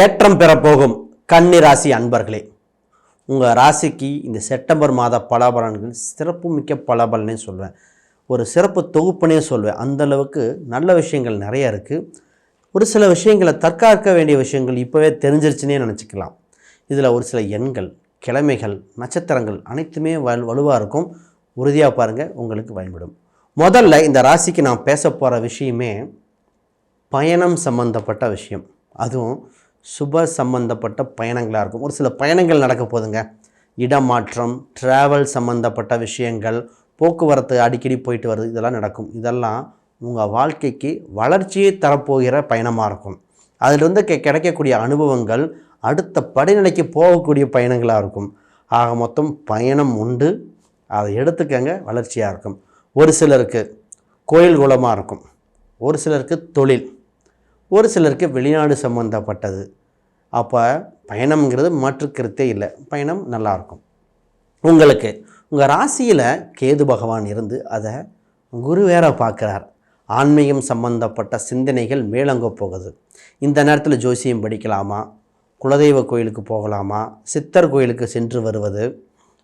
ஏற்றம் பெறப்போகும் கன்னி ராசி அன்பர்களே உங்கள் ராசிக்கு இந்த செப்டம்பர் மாத பலாபலன்கள் சிறப்பு மிக்க பலாபலனே சொல்வேன். ஒரு சிறப்பு தொகுப்புனே சொல்வேன். அந்த அளவுக்கு நல்ல விஷயங்கள் நிறைய இருக்குது ஒரு சில விஷயங்களை தற்காக்க வேண்டிய விஷயங்கள் இப்போவே தெரிஞ்சிருச்சுன்னே நினச்சிக்கலாம். இதில் ஒரு சில எண்கள் கிழமைகள் நட்சத்திரங்கள் அனைத்துமே வலு வலுவாக இருக்கும். உறுதியாக பாருங்கள் உங்களுக்கு பயன்படும். முதல்ல இந்த ராசிக்கு நான் பேச போகிற விஷயமே பயணம் சம்பந்தப்பட்ட விஷயம். அதுவும் சுப சம்பந்தப்பட்ட பயணங்களாக இருக்கும். ஒரு சில பயணங்கள் நடக்க போகுதுங்க. இடமாற்றம் ட்ராவல் சம்பந்தப்பட்ட விஷயங்கள் போக்குவரத்து அடிக்கடி போயிட்டு வருது இதெல்லாம் நடக்கும். இதெல்லாம் உங்கள் வாழ்க்கைக்கு வளர்ச்சியை தரப்போகிற பயணமாக இருக்கும். அதிலிருந்து கெ கிடைக்கக்கூடிய அனுபவங்கள் அடுத்த படிநிலைக்கு போகக்கூடிய பயணங்களாக இருக்கும். ஆக மொத்தம் பயணம் உண்டு. அதை எடுத்துக்கங்க வளர்ச்சியாக இருக்கும். ஒரு சிலருக்கு கோயில் குலமாக இருக்கும். ஒரு சிலருக்கு தொழில். ஒரு சிலருக்கு வெளிநாடு சம்மந்தப்பட்டது அப்போ பயணம்ங்கிறது மாற்றுக்கருத்தே இல்லை. பயணம் நல்லாயிருக்கும் உங்களுக்கு உங்கள் ராசியில் கேது பகவான் இருந்து அதை குரு வேற பார்க்குறார். ஆன்மீகம் சம்பந்தப்பட்ட சிந்தனைகள் மேலங்க போகுது. இந்த நேரத்தில் ஜோசியம் படிக்கலாமா? குலதெய்வ கோயிலுக்கு போகலாமா? சித்தர் கோயிலுக்கு சென்று வருவது.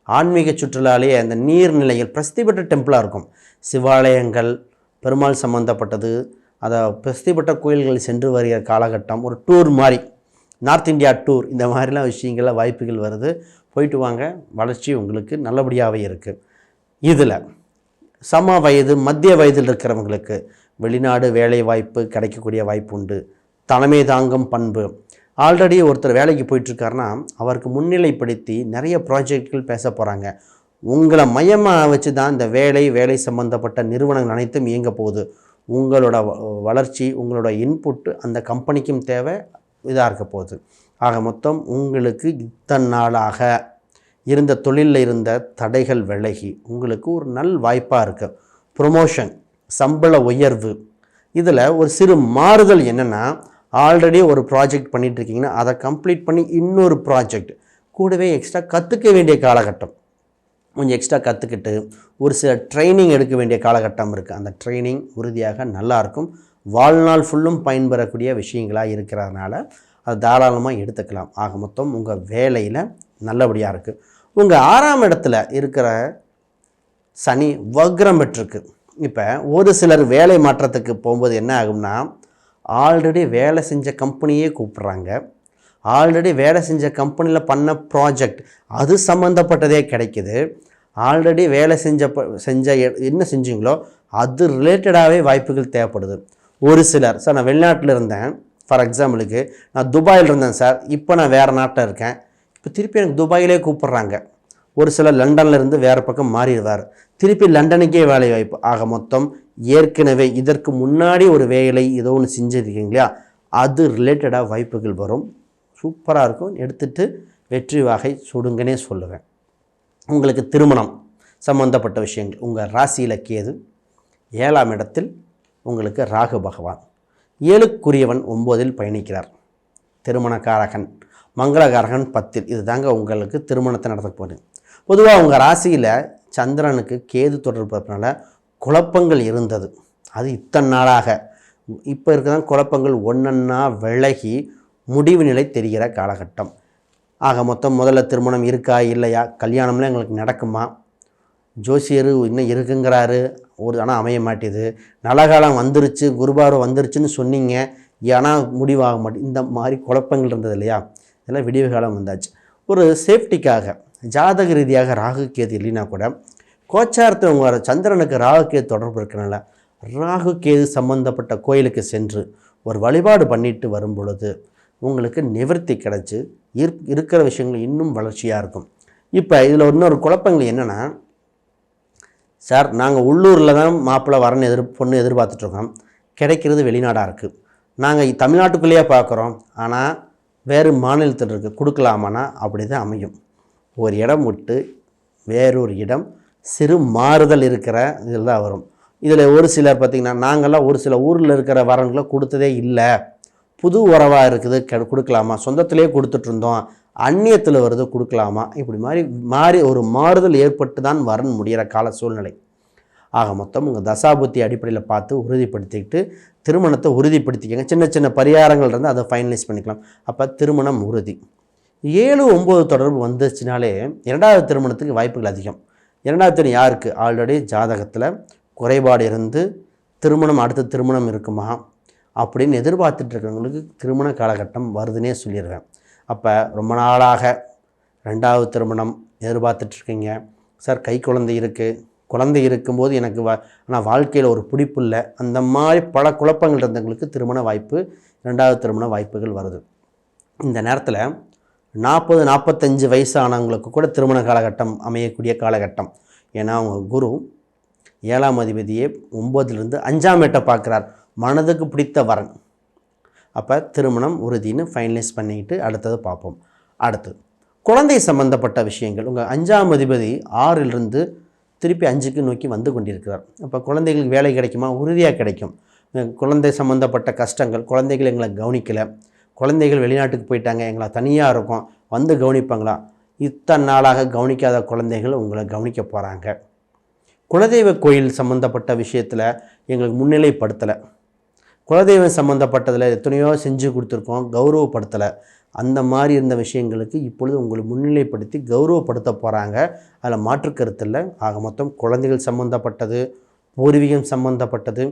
ஆன்மீக சுற்றுலாலே அந்த நீர்நிலைகள் பிரசித்தி பெற்ற டெம்பிளாக இருக்கும். சிவாலயங்கள் பெருமாள் சம்மந்தப்பட்டது அதை பிரசித்தி பெற்ற கோயில்கள் சென்று வருகிற காலகட்டம் ஒரு டூர் மாதிரி நார்த் இந்தியா டூர் இந்த மாதிரிலாம் விஷயங்கள்லாம் வாய்ப்புகள் வருது. போயிட்டு வாங்க வளர்ச்சி உங்களுக்கு நல்லபடியாகவே இருக்குது இதில் சம வயது மத்திய வயதில் இருக்கிறவங்களுக்கு வெளிநாடு வேலை வாய்ப்பு கிடைக்கக்கூடிய வாய்ப்பு உண்டு. தலைமை தாங்கும் பண்பு. ஆல்ரெடி ஒருத்தர் வேலைக்கு போயிட்டுருக்காருன்னா அவருக்கு முன்னிலைப்படுத்தி நிறைய ப்ராஜெக்ட்கள் பேச போகிறாங்க உங்களை மையமாக வச்சு தான் இந்த வேலை வேலை சம்பந்தப்பட்ட நிறுவனங்கள் அனைத்தும் இயங்க போகுது. உங்களோட வ- வளர்ச்சி உங்களோட இன்புட்டு அந்த கம்பெனிக்கும் தேவை இதாக இருக்க போகுது. ஆக மொத்தம் உங்களுக்கு இத்தனை நாளாக இருந்த தொழிலில் இருந்த தடைகள் விலகி உங்களுக்கு ஒரு நல் வாய்ப்பாக இருக்குது ப்ரொமோஷன் சம்பள உயர்வு இதில் ஒரு சிறு மாறுதல் என்னென்னா ஆல்ரெடி ஒரு ப்ராஜெக்ட் பண்ணிகிட்டு இருக்கீங்கன்னா அதை கம்ப்ளீட் பண்ணி இன்னொரு ப்ராஜெக்ட் கூடவே எக்ஸ்ட்ரா கற்றுக்க வேண்டிய காலகட்டம். கொஞ்சம் எக்ஸ்ட்ரா கற்றுக்கிட்டு ஒரு சில ட்ரைனிங் எடுக்க வேண்டிய காலகட்டம் இருக்குது அந்த ட்ரைனிங் உறுதியாக நல்லாயிருக்கும் வாழ்நாள் ஃபுல்லும் பயன்பெறக்கூடிய விஷயங்களாக இருக்கிறதுனால அது தாராளமாக எடுத்துக்கலாம். ஆக மொத்தம் உங்கள் வேலையில் நல்லபடியாக இருக்குது உங்கள் ஆறாம் இடத்துல இருக்கிற சனி வக்ரம் பெற்றிருக்கு. இப்போ ஒரு சிலர் வேலை மாற்றத்துக்கு போகும்போது என்ன ஆகும்னா ஆல்ரெடி வேலை செஞ்ச கம்பெனியே கூப்பிட்றாங்க. ஆல்ரெடி வேலை செஞ்ச கம்பெனியில் பண்ண ப்ராஜெக்ட் அது சம்மந்தப்பட்டதே கிடைக்குது. ஆல்ரெடி வேலை செஞ்ச ப- செஞ்ச எ- என்ன செஞ்சீங்களோ அது ரிலேட்டடாகவே வாய்ப்புகள் தேவைப்படுது. ஒரு சிலர் சார் நான் வெளிநாட்டில் இருந்தேன். ஃபார் எக்ஸாம்பிளுக்கு நான் துபாயில் இருந்தேன் சார் இப்போ நான் வேறு நாட்டில் இருக்கேன். இப்போ திருப்பி எனக்கு துபாயிலே கூப்பிட்றாங்க. ஒரு சிலர் லண்டன்லேருந்து வேறு பக்கம் மாறிடுவார். திருப்பி லண்டனுக்கே வேலை வாய்ப்பு. ஆக மொத்தம் ஏற்கனவே இதற்கு முன்னாடி ஒரு வேலை ஏதோ ஒன்று செஞ்சுருக்கீங்க இல்லையா? அது ரிலேட்டடாக வாய்ப்புகள் வரும். சூப்பராக இருக்கும். எடுத்துகிட்டு வெற்றி வகை சுடுங்கன்னே சொல்லுவேன். உங்களுக்கு திருமணம் சம்பந்தப்பட்ட விஷயங்கள். உங்கள் ராசியில் கேது ஏழாம் இடத்தில் உங்களுக்கு ராகு பகவான். ஏழுக்குரியவன் ஒம்போதில் பயணிக்கிறார். திருமணக்காரகன் மங்களகாரகன் பத்தில். இது தாங்க உங்களுக்கு திருமணத்தை நடத்த போகுது. பொதுவாக உங்கள் ராசியில் சந்திரனுக்கு கேது தொடர்பு குழப்பங்கள் இருந்தது. அது இத்தனை நாளாக. இப்போ இருக்கிற குழப்பங்கள் ஒன்றன்னா விலகி முடிவு நிலை தெரிகிற காலகட்டம். ஆக மொத்தம் முதல்ல திருமணம் இருக்கா இல்லையா? கல்யாணம்லாம் எங்களுக்கு நடக்குமா? ஜோசியர் இன்னும் இருக்குங்கிறாரு. ஒரு ஆனால் அமைய மாட்டேது. நலகாலம் வந்துருச்சு குருபாரம் வந்துருச்சுன்னு சொன்னீங்க. ஏன்னா முடிவாக மாட்டேன் இந்த மாதிரி குழப்பங்கள் இருந்தது இல்லையா? இதெல்லாம் விடிவு காலம் வந்தாச்சு. ஒரு சேஃப்டிக்காக ஜாதக ரீதியாக ராகு கேது இல்லைன்னா கூட கோச்சாரத்தை உங்கள் சந்திரனுக்கு ராகு கேது தொடர்பு இருக்கனால ராகு கேது சம்பந்தப்பட்ட கோயிலுக்கு சென்று ஒரு வழிபாடு பண்ணிட்டு வரும் பொழுது உங்களுக்கு நிவர்த்தி கிடச்சி இரு இருக்கிற விஷயங்கள் இன்னும் வளர்ச்சியாக இருக்கும். இப்போ இதில் இன்னொரு குழப்பங்கள் என்னென்னா சார் நாங்கள் உள்ளூரில் தான் மாப்பிள்ளை வரன்னு எதிர் பொண்ணு எதிர்பார்த்துட்ருக்கோம் கிடைக்கிறது வெளிநாடாக இருக்குது நாங்கள் தமிழ்நாட்டுக்குள்ளேயே பார்க்குறோம் ஆனால் வேறு மாநிலத்தில் இருக்குது கொடுக்கலாமானா? அப்படி தான் அமையும். ஒரு இடம் விட்டு வேறொரு இடம் சிறு மாறுதல் இருக்கிற இதில் தான் வரும். இதில் ஒரு சிலர் பார்த்திங்கன்னா நாங்கள்லாம் ஒரு சில ஊரில் இருக்கிற வரன்களை கொடுத்ததே இல்லை. புது உறவாக இருக்குது கெ கொடுக்கலாமா? சொந்தத்திலே கொடுத்துட்ருந்தோம் அந்நியத்தில் வருது கொடுக்கலாமா? இப்படி மாதிரி மாறி ஒரு மாறுதல் ஏற்பட்டு தான் வரன் முடிகிற கால சூழ்நிலை. ஆக மொத்தம் உங்கள் தசாபுத்தி அடிப்படையில் பார்த்து உறுதிப்படுத்திக்கிட்டு திருமணத்தை உறுதிப்படுத்திக்கங்க. சின்ன சின்ன பரிகாரங்கள் இருந்தால் அதை ஃபைனலைஸ் பண்ணிக்கலாம். அப்போ திருமணம் உறுதி. ஏழு ஒம்பது தொடர்பு வந்துச்சுனாலே இரண்டாவது திருமணத்துக்கு வாய்ப்புகள் அதிகம். இரண்டாவது திருமணம் யாருக்கு? ஆல்ரெடி ஜாதகத்தில் குறைபாடு இருந்து திருமணம் அடுத்த திருமணம் இருக்குமா? அப்படின்னு எதிர்பார்த்துட்டு இருக்கிறவங்களுக்கு திருமண காலகட்டம் வருதுன்னே சொல்லிடுவேன் அப்போ ரொம்ப நாளாக ரெண்டாவது திருமணம் எதிர்பார்த்துட்ருக்கீங்க. சார் கை குழந்தை இருக்குது குழந்தை இருக்கும்போது எனக்கு வா ஆனால் வாழ்க்கையில் ஒரு பிடிப்பு இல்லை. அந்த மாதிரி பல குழப்பங்கள் இருந்தவங்களுக்கு திருமண வாய்ப்பு ரெண்டாவது திருமண வாய்ப்புகள் வருது. இந்த நேரத்தில் நாற்பது நாற்பத்தஞ்சு வயசானவங்களுக்கு கூட திருமண காலகட்டம் அமையக்கூடிய காலகட்டம். ஏன்னா அவங்க குரு ஏழாம் அதிபதியே ஒம்பதுலேருந்து அஞ்சாம் எட்டை பார்க்குறார். மனதுக்கு பிடித்த வரன். அப்போ திருமணம் உறுதின்னு ஃபைனலைஸ் பண்ணிக்கிட்டு அடுத்தது பார்ப்போம். அடுத்து குழந்தை சம்பந்தப்பட்ட விஷயங்கள். உங்கள் அஞ்சாம் அதிபதி ஆறிலிருந்து திருப்பி அஞ்சுக்கு நோக்கி வந்து கொண்டிருக்கிறார். அப்போ குழந்தைகளுக்கு வேலை கிடைக்குமா? உறுதியாக கிடைக்கும். குழந்தை சம்மந்தப்பட்ட கஷ்டங்கள் குழந்தைகள் எங்களை கவனிக்கலை. குழந்தைகள் வெளிநாட்டுக்கு போயிட்டாங்க எங்களை தனியாக இருக்கும் வந்து கவனிப்பாங்களா? இத்தனை நாளாக கவனிக்காத குழந்தைகள் உங்களை கவனிக்க போகிறாங்க குலதெய்வ கோயில் சம்மந்தப்பட்ட விஷயத்தில் எங்களுக்கு முன்னிலைப்படுத்தலை. குலதெய்வம் சம்மந்தப்பட்டதில் எத்தனையோ செஞ்சு கொடுத்துருக்கோம் கௌரவப்படுத்தலை. அந்த மாதிரி இருந்த விஷயங்களுக்கு இப்பொழுது உங்களை முன்னிலைப்படுத்தி கௌரவப்படுத்த போகிறாங்க அதில் மாற்று இல்லை. ஆக மொத்தம் குழந்தைகள் சம்மந்தப்பட்டது பூர்வீகம் சம்மந்தப்பட்டது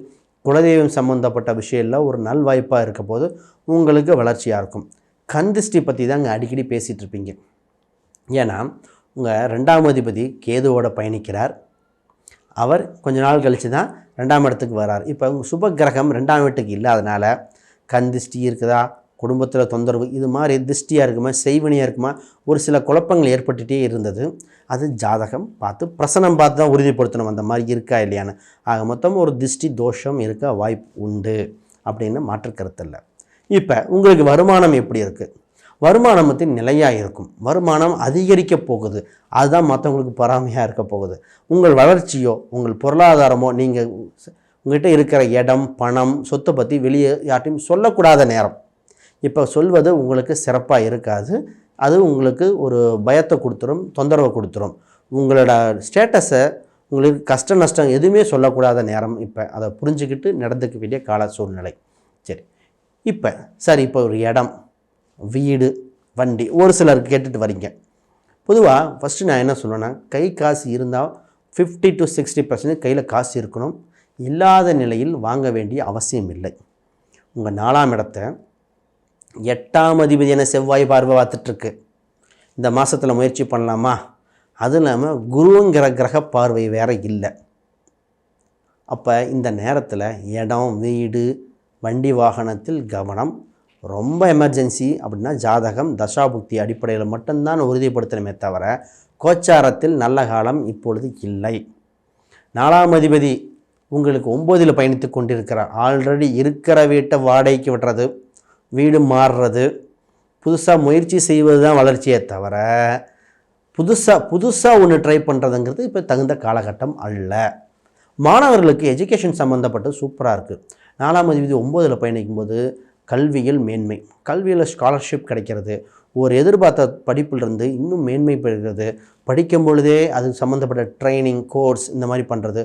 குலதெய்வம் சம்மந்தப்பட்ட விஷயம்ல ஒரு நல்வாய்ப்பாக இருக்க போது உங்களுக்கு வளர்ச்சியாக இருக்கும். கந்திஷ்டி பற்றி தான் அங்கே அடிக்கடி பேசிகிட்ருப்பீங்க ஏன்னா உங்கள் ரெண்டாம் அதிபதி கேதுவோட பயணிக்கிறார். அவர் கொஞ்ச நாள் கழித்து தான் ரெண்டாம் இடத்துக்கு வரார். இப்போ சுப கிரகம் ரெண்டாம் வீட்டுக்கு இல்லாதனால கண் திஷ்டி இருக்குதா? குடும்பத்தில் தொந்தரவு இது மாதிரி திஷ்டியாக இருக்குமா செய்வனியாக இருக்குமா? ஒரு சில குழப்பங்கள் ஏற்பட்டுகிட்டே இருந்தது. அது ஜாதகம் பார்த்து பிரசனம் பார்த்து தான் உறுதிப்படுத்தணும். அந்த மாதிரி இருக்கா இல்லையான்னு. ஆக மொத்தம் ஒரு திஷ்டி தோஷம் இருக்க வாய்ப்பு உண்டு அப்படின்னு மாற்று கருத்து இல்லை. இப்போ உங்களுக்கு வருமானம் எப்படி இருக்குது வருமானம் வந்து நிலையாக இருக்கும். வருமானம் அதிகரிக்க போகுது. அதுதான் மற்றவங்களுக்கு பொறாமையாக இருக்க போகுது. உங்கள் வளர்ச்சியோ உங்கள் பொருளாதாரமோ நீங்கள் உங்கள்கிட்ட இருக்கிற இடம் பணம் சொத்தை பற்றி வெளியே யார்ட்டையும் சொல்லக்கூடாத நேரம். இப்போ சொல்வது உங்களுக்கு சிறப்பாக இருக்காது. அது உங்களுக்கு ஒரு பயத்தை கொடுத்துரும் தொந்தரவை கொடுத்துரும். உங்களோட ஸ்டேட்டஸை உங்களுக்கு கஷ்ட நஷ்டம் எதுவுமே சொல்லக்கூடாத நேரம் இப்போ. அதை புரிஞ்சுக்கிட்டு நடந்துக்க வேண்டிய கால சூழ்நிலை. சரி. இப்போ சரி இப்போ ஒரு இடம். வீடு வண்டி ஒரு சிலர் கேட்டுட்டு வரீங்க. பொதுவாக ஃபஸ்ட்டு நான் என்ன சொல்லுவேன்னா கை காசு இருந்தால் ஃபிஃப்டி டு சிக்ஸ்டி பர்சன்ட் கையில் காசு இருக்கணும். இல்லாத நிலையில் வாங்க வேண்டிய அவசியம் இல்லை. உங்கள் நாலாம் இடத்த எட்டாம் அதிபதியான செவ்வாய் பார்வை பார்த்துட்ருக்கு. இந்த மாதத்தில் முயற்சி பண்ணலாமா? அதுவும் இல்லாமல் குருங்கிற கிரக பார்வை வேறு இல்லை. அப்போ இந்த நேரத்தில் இடம் வீடு வண்டி வாகனத்தில் கவனம் ரொம்ப எமர்ஜென்சி அப்படின்னா ஜாதகம் தசாபுக்தி அடிப்படையில் மட்டும்தான் உறுதிப்படுத்தணுமே தவிர கோச்சாரத்தில் நல்ல காலம் இப்பொழுது இல்லை. நாலாம் அதிபதி உங்களுக்கு ஒம்போதில் பயணித்து கொண்டிருக்கிறார். ஆல்ரெடி இருக்கிற வீட்டை வாடகைக்கு விடுறது வீடு மாறுறது புதுசாக முயற்சி செய்வது தான் வளர்ச்சியே தவிர புதுசாக புதுசாக ஒன்று ட்ரை பண்ணுறதுங்கிறது இப்போ தகுந்த காலகட்டம் அல்ல. மாணவர்களுக்கு எஜுகேஷன் சம்மந்தப்பட்டு சூப்பராக இருக்குது நாலாம் அதிபதி ஒம்போதில் பயணிக்கும்போது கல்வியில் மேன்மை. கல்வியில் ஸ்காலர்ஷிப் கிடைக்கிறது. ஒரு எதிர்பார்த்த படிப்பிலிருந்து இன்னும் மேன்மை பெறுகிறது. படிக்கும் பொழுதே அது சம்மந்தப்பட்ட ட்ரைனிங் கோர்ஸ் இந்த மாதிரி பண்ணுறது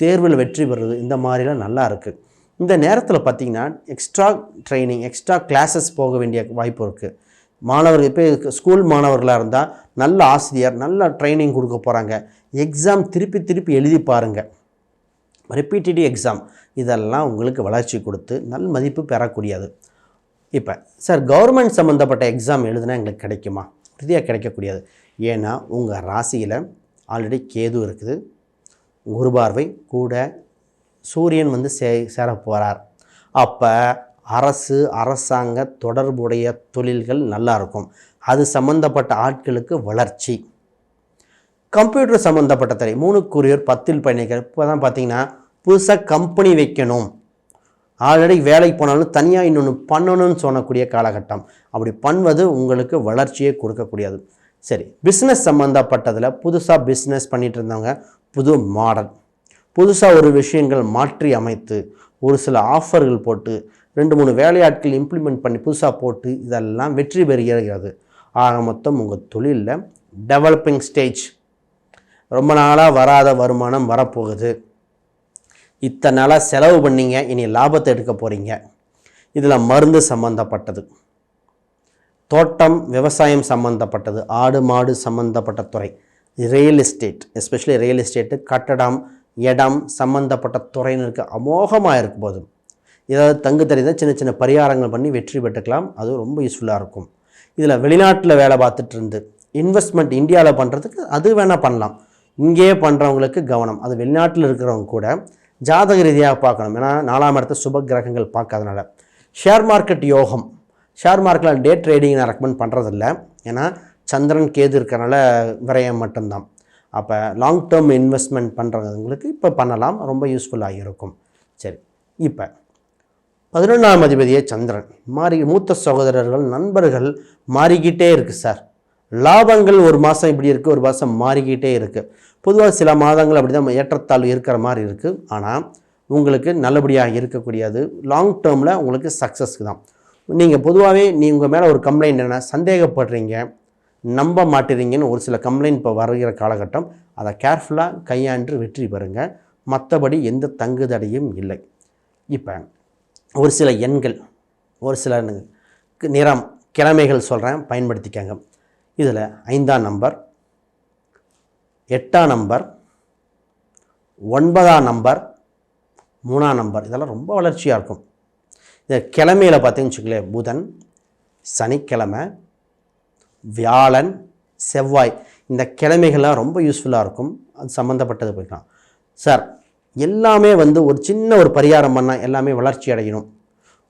தேர்வில் வெற்றி பெறுறது. இந்த மாதிரிலாம் நல்லா இருக்குது இந்த நேரத்தில் பார்த்திங்கன்னா எக்ஸ்ட்ரா ட்ரைனிங் எக்ஸ்ட்ரா கிளாஸஸ் போக வேண்டிய வாய்ப்பு இருக்குது மாணவர்கள் இப்போ ஸ்கூல் மாணவர்களாக இருந்தால் நல்ல ஆசிரியர் நல்ல ட்ரைனிங் கொடுக்க போகிறாங்க எக்ஸாம் திருப்பி திருப்பி எழுதி பாருங்கள் ரிப்பீட்டடிவ் எக்ஸாம் இதெல்லாம் உங்களுக்கு வளர்ச்சி கொடுத்து நல் மதிப்பு பெறக்கூடியது. இப்போ சார் கவர்மெண்ட் சம்மந்தப்பட்ட எக்ஸாம் எழுதுனா எங்களுக்கு கிடைக்குமா? உறுதியாக கிடைக்கக்கூடியது. ஏன்னா உங்கள் ராசியில் ஆல்ரெடி கேது இருக்குது. குரு பார்வை கூட சூரியன் வந்து சே சேர போகிறார் அப்போ அரசு அரசாங்க தொடர்புடைய தொழில்கள் நல்லா இருக்கும். அது சம்மந்தப்பட்ட ஆட்களுக்கு வளர்ச்சி. கம்ப்யூட்டர் சம்மந்தப்பட்ட துறை மூணு கூறியோர் பத்தில் பயணிகள். இப்போ தான் பார்த்தீங்கன்னா புதுசாக கம்பெனி வைக்கணும். ஆல்ரெடி வேலைக்கு போனாலும் தனியாக இன்னொன்று பண்ணணும்னு சொல்லக்கூடிய காலகட்டம். அப்படி பண்ணுவது உங்களுக்கு வளர்ச்சியை கொடுக்கக்கூடியது. சரி பிஸ்னஸ் சம்மந்தப்பட்டதில் புதுசாக பிஸ்னஸ் பண்ணிகிட்டு இருந்தவங்க புது மாடல் புதுசாக ஒரு விஷயங்கள் மாற்றி அமைத்து ஒரு சில ஆஃபர்கள் போட்டு ரெண்டு மூணு வேலையாட்கள் இம்ப்ளிமெண்ட் பண்ணி புதுசாக போட்டு இதெல்லாம் வெற்றி பெறுகிறது. ஆக மொத்தம் உங்கள் தொழிலில் டெவலப்பிங் ஸ்டேஜ் ரொம்ப நாளாக வராத வருமானம் வரப்போகுது. இத்தனை நாளாக செலவு பண்ணிங்க இனி லாபத்தை எடுக்க போகிறீங்க இதில் மருந்து சம்மந்தப்பட்டது தோட்டம் விவசாயம் சம்மந்தப்பட்டது ஆடு மாடு சம்மந்தப்பட்ட துறை. Real estate especially real estate கட்டடம் இடம் சம்மந்தப்பட்ட துறையினருக்கு அமோகமாக இருக்கும் போது. ஏதாவது தங்கு தெரிந்தால் சின்ன சின்ன பரிகாரங்கள் பண்ணி வெற்றி பெற்றுக்கலாம். அது ரொம்ப யூஸ்ஃபுல்லாக இருக்கும். இதில் வெளிநாட்டில் வேலை பார்த்துட்டு இருந்து இன்வெஸ்ட்மெண்ட் இந்தியாவில் பண்ணுறதுக்கு அது வேணால் பண்ணலாம். இங்கேயே பண்ணுறவங்களுக்கு கவனம். அது வெளிநாட்டில் இருக்கிறவங்க கூட ஜாதக ரீதியாக பார்க்கணும். ஏன்னா நாலாம் இடத்த சுப கிரகங்கள் பார்க்காதனால. ஷேர் மார்க்கெட் யோகம். ஷேர் மார்க்கெட்டில் டே ட்ரேடிங் நான் ரெக்கமெண்ட் பண்ணுறதில்ல ஏன்னா சந்திரன் கேது இருக்கிறனால விரயம் மட்டும்தான். அப்போ லாங் டேர்ம் இன்வெஸ்ட்மெண்ட் பண்ணுறவங்களுக்கு இப்போ பண்ணலாம். ரொம்ப யூஸ்ஃபுல்லாக இருக்கும் சரி. இப்போ பதினொன்றாம் அதிபதியே சந்திரன். மாறி மூத்த சகோதரர்கள் நண்பர்கள் மாறிக்கிட்டே இருக்குது சார் லாபங்கள் ஒரு மாதம் இப்படி இருக்குது ஒரு மாதம் மாறிக்கிட்டே இருக்குது பொதுவாக சில மாதங்கள் அப்படி தான் ஏற்றத்தாழ்வு இருக்கிற மாதிரி இருக்குது ஆனால் உங்களுக்கு நல்லபடியாக இருக்கக்கூடியது லாங் டேர்மில் உங்களுக்கு சக்ஸஸ்க்கு தான். நீங்கள் பொதுவாகவே நீ உங்கள் மேலே ஒரு கம்ப்ளைண்ட் என்ன சந்தேகப்படுறீங்க நம்ப மாட்டுறீங்கன்னு ஒரு சில கம்ப்ளைண்ட் இப்போ வருகிற காலகட்டம். அதை கேர்ஃபுல்லாக கையாண்டு வெற்றி பெறுங்க. மற்றபடி எந்த தங்குதடையும் இல்லை. இப்போ ஒரு சில எண்கள் ஒரு சில நிறம் கிழமைகள் சொல்கிறேன் பயன்படுத்திக்கங்க. இதில் ஐந்தாம் நம்பர் எட்டாம் நம்பர் ஒன்பதாம் நம்பர் மூணாம் நம்பர் இதெல்லாம் ரொம்ப வளர்ச்சியாக இருக்கும். இந்த கிழமையில் பார்த்தீங்கன்னு வச்சுக்கலேன் புதன் சனிக்கிழமை வியாழன் செவ்வாய் இந்த கிழமைகள்லாம் ரொம்ப யூஸ்ஃபுல்லாக இருக்கும். அது சம்மந்தப்பட்டது போய்க்கலாம். சார் எல்லாமே வந்து ஒரு சின்ன ஒரு பரிகாரம் பண்ணால் எல்லாமே வளர்ச்சி அடையணும்.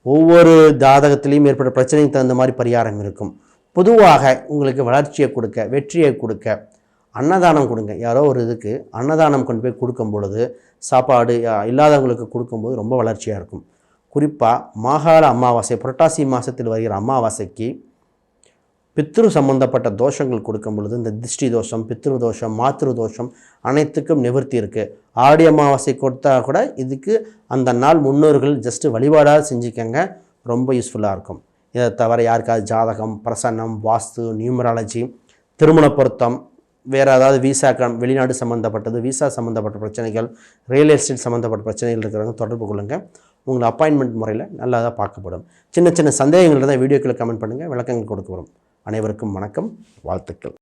ஒவ்வொரு ஜாதகத்திலையும் ஏற்பட்ட பிரச்சனைக்கு தகுந்த மாதிரி பரிகாரம் இருக்கும். பொதுவாக உங்களுக்கு வளர்ச்சியை கொடுக்க வெற்றியை கொடுக்க அன்னதானம் கொடுங்க. யாரோ ஒரு இதுக்கு அன்னதானம் கொண்டு போய் கொடுக்கும் பொழுது சாப்பாடு இல்லாதவங்களுக்கு கொடுக்கும்போது ரொம்ப வளர்ச்சியாக இருக்கும். குறிப்பாக மாகாள அமாவாசை புரட்டாசி மாதத்தில் வருகிற அமாவாசைக்கு பித்ரு சம்பந்தப்பட்ட தோஷங்கள் கொடுக்கும் பொழுது இந்த திருஷ்டி தோஷம் பித்ரு தோஷம் மாத்ரு தோஷம் அனைத்துக்கும் நிவர்த்தி இருக்குது ஆடி அமாவாசை கொடுத்தா கூட இதுக்கு அந்த நாள் முன்னோர்கள் ஜஸ்ட்டு வழிபாடாக செஞ்சுக்கங்க ரொம்ப யூஸ்ஃபுல்லாக இருக்கும். இதை தவிர யாருக்காவது ஜாதகம் பிரசன்னம் வாஸ்து நியூமராலஜி திருமண பொருத்தம் வேறு ஏதாவது விசா கம் வெளிநாடு சம்மந்தப்பட்டது விசா சம்மந்தப்பட்ட பிரச்சனைகள் ரியல் எஸ்டேட் சம்மந்தப்பட்ட பிரச்சனைகள் இருக்கிறவங்க தொடர்பு கொள்ளுங்கள் உங்களை அப்பாயின்மெண்ட் முறையில் நல்லதாக பார்க்கப்படும். சின்ன சின்ன சந்தேகங்கள் இருந்தால் வீடியோக்களை கமெண்ட் பண்ணுங்கள் விளக்கங்கள் கொடுக்க வரும் அனைவருக்கும் வணக்கம். வாழ்த்துக்கள்.